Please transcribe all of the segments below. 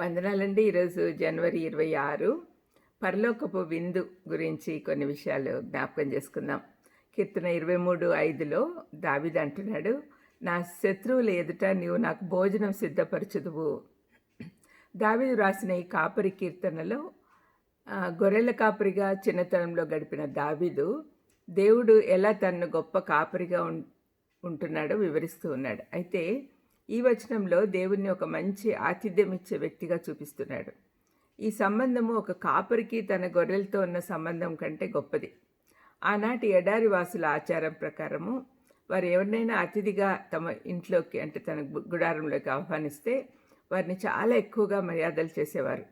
వందనాలండి. ఈరోజు జనవరి ఇరవై ఆరు. పరలోకపు విందు గురించి కొన్ని విషయాలు జ్ఞాపకం చేసుకుందాం. కీర్తన ఇరవై మూడు ఐదులో దావిద అంటున్నాడు నా శత్రువులు ఎదుట నీవు నాకు భోజనం సిద్ధపరచుదువు. దావిదు రాసిన ఈ కాపరి కీర్తనలో గొర్రెల కాపరిగా చిన్నతనంలో గడిపిన దావిదు దేవుడు ఎలా తనను గొప్ప కాపరిగా ఉంటున్నాడో వివరిస్తూ ఉన్నాడు. అయితే ఈ వచనంలో దేవుణ్ణి ఒక మంచి ఆతిథ్యం ఇచ్చే వ్యక్తిగా చూపిస్తున్నాడు. ఈ సంబంధము ఒక కాపరికి తన గొర్రెలతో ఉన్న సంబంధం కంటే గొప్పది. ఆనాటి ఎడారి వాసుల ఆచారం ప్రకారము వారు ఎవరినైనా అతిథిగా తమ ఇంట్లోకి అంటే తన గుడారంలోకి ఆహ్వానిస్తే వారిని చాలా ఎక్కువగా మర్యాదలు చేసేవారు.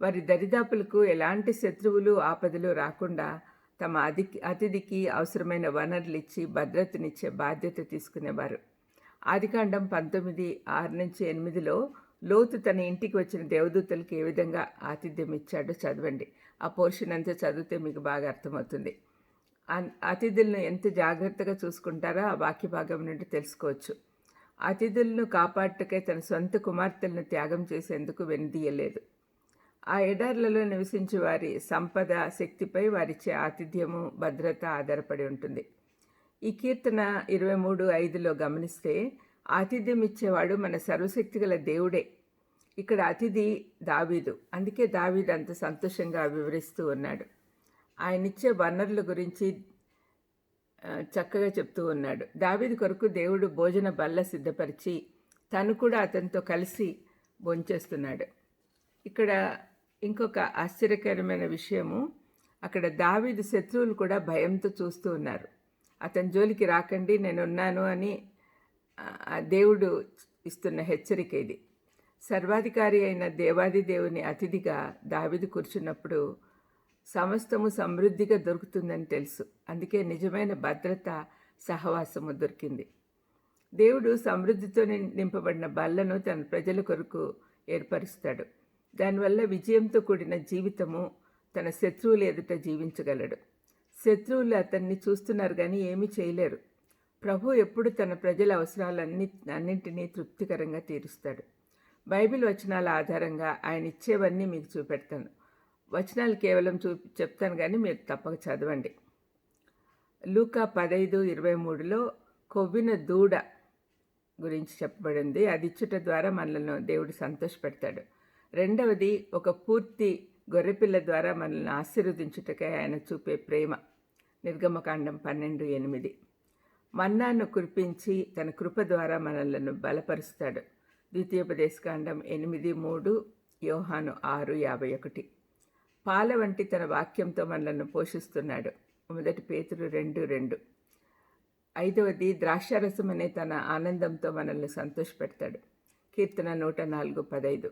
వారి దరిదాపులకు ఎలాంటి శత్రువులు ఆపదలు రాకుండా తమ అతిథికి అవసరమైన వనరులు ఇచ్చి భద్రతనిచ్చే బాధ్యత తీసుకునేవారు. ఆదికాండం పంతొమ్మిది ఆరు నుంచి ఎనిమిదిలో లోతు తన ఇంటికి వచ్చిన దేవదూతలకు ఏ విధంగా ఆతిథ్యం ఇచ్చాడో చదవండి. ఆ పోర్షన్ అంతా చదివితే మీకు బాగా అర్థమవుతుంది. అతిథులను ఎంత జాగ్రత్తగా చూసుకుంటారో ఆ వాక్య భాగం నుండి తెలుసుకోవచ్చు. అతిథులను కాపాడటకే తన సొంత కుమార్తెలను త్యాగం చేసేందుకు వెనుదీయలేదు. ఆ ఎడార్లలో నివసించే వారి సంపద శక్తిపై వారిచ్చే ఆతిథ్యము భద్రత ఆధారపడి ఉంటుంది. ఈ కీర్తన ఇరవై మూడు ఐదులో గమనిస్తే ఆతిథ్యం ఇచ్చేవాడు మన సర్వశక్తిగల దేవుడే. ఇక్కడ అతిథి దావీదు. అందుకే దావీదు అంత సంతోషంగా వివరిస్తూ ఉన్నాడు. ఆయన ఇచ్చే వనరుల గురించి చక్కగా చెప్తూ ఉన్నాడు. దావీదు కొరకు దేవుడు భోజన బల్ల సిద్ధపరిచి తను కూడా అతనితో కలిసి భోంచేస్తున్నాడు. ఇక్కడ ఇంకొక ఆశ్చర్యకరమైన విషయము అక్కడ దావీదు శత్రువులు కూడా భయంతో చూస్తూ ఉన్నారు. అతని జోలికి రాకండి నేనున్నాను అని దేవుడు ఇస్తున్న హెచ్చరిక ఇది. సర్వాధికారి అయిన దేవాది దేవుని అతిథిగా దావిది కూర్చున్నప్పుడు సమస్తము సమృద్ధిగా దొరుకుతుందని తెలుసు. అందుకే నిజమైన భద్రత సహవాసము దొరికింది. దేవుడు సమృద్ధితో నింపబడిన బల్లను తన ప్రజల కొరకు ఏర్పరుస్తాడు. దానివల్ల విజయంతో కూడిన జీవితము తన శత్రువులు ఎదుట జీవించగలడు. శత్రువులు అతన్ని చూస్తున్నారు కానీ ఏమీ చేయలేరు. ప్రభు ఎప్పుడు తన ప్రజల అవసరాలన్ని అన్నింటినీ తృప్తికరంగా తీరుస్తాడు. బైబిల్ వచనాల ఆధారంగా ఆయన ఇచ్చేవన్నీ మీకు చూపెడతాను. వచనాలు కేవలం చూ చెప్తాను కానీ మీరు తప్పక చదవండి. లూకా పదైదు ఇరవై మూడులో కొవ్విన దూడ గురించి చెప్పబడింది. అది ఇచ్చుట ద్వారా మనల్ని దేవుడు సంతోషపెడతాడు. రెండవది ఒక పూర్తి గొర్రెపిల్ల ద్వారా మనల్ని ఆశీర్వదించుటకై ఆయన చూపే ప్రేమ. నిర్గమకాండం పన్నెండు ఎనిమిది. మన్నాను కురిపించి తన కృప ద్వారా మనలను బలపరుస్తాడు. ద్వితీయోపదేశకాండం ఎనిమిది మూడు యోహాను ఆరు యాభై ఒకటి. పాల వంటి తన వాక్యంతో మనలను పోషిస్తున్నాడు. మొదటి పేతురు రెండు రెండు. ఐదవది ద్రాక్షారసం అనే తన ఆనందంతో మనల్ని సంతోషపెడతాడు. కీర్తన నూట నాలుగు పదైదు.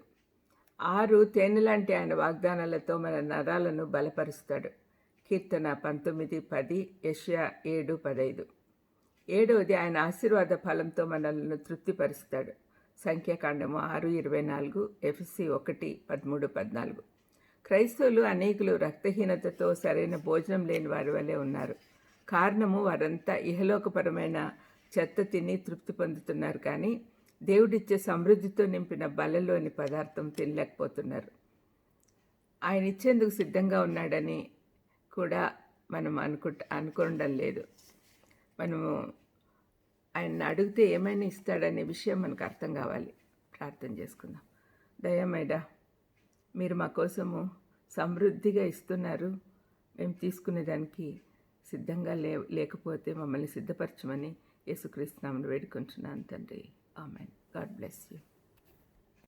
ఆరు తేనె లాంటి ఆయన వాగ్దానాలతో మన నరాలను బలపరుస్తాడు. కీర్తన పంతొమ్మిది పది యష్యా ఏడు పదైదు. ఏడవది ఆయన ఆశీర్వాద ఫలంతో మనల్ని తృప్తిపరుస్తాడు. సంఖ్యాకాండము ఆరు ఇరవై నాలుగు ఎఫ్సి ఒకటి పదమూడు పద్నాలుగు. క్రైస్తవులు అనేకులు రక్తహీనతతో సరైన భోజనం లేని వారి వలె ఉన్నారు. కారణము వారంతా ఇహలోకపరమైన చెత్త తిని తృప్తి పొందుతున్నారు కానీ దేవుడిచ్చే సమృద్ధితో నింపిన బలలోని పదార్థం తినలేకపోతున్నారు. ఆయన ఇచ్చేందుకు సిద్ధంగా ఉన్నాడని కూడా మనం అనుకుంట అనుకోవడం లేదు. మనము ఆయన అడిగితే ఏమైనా ఇస్తాడనే విషయం మనకు అర్థం కావాలి. ప్రార్థన చేసుకుందాం. దయమేడా మీరు మా కోసము సమృద్ధిగా ఇస్తున్నారు. మేము తీసుకునేదానికి సిద్ధంగా లే లేకపోతే మమ్మల్ని సిద్ధపరచమని యేసుక్రీస్తునామను వేడుకుంటున్నాను తండ్రి. ఆమెన్. God bless you.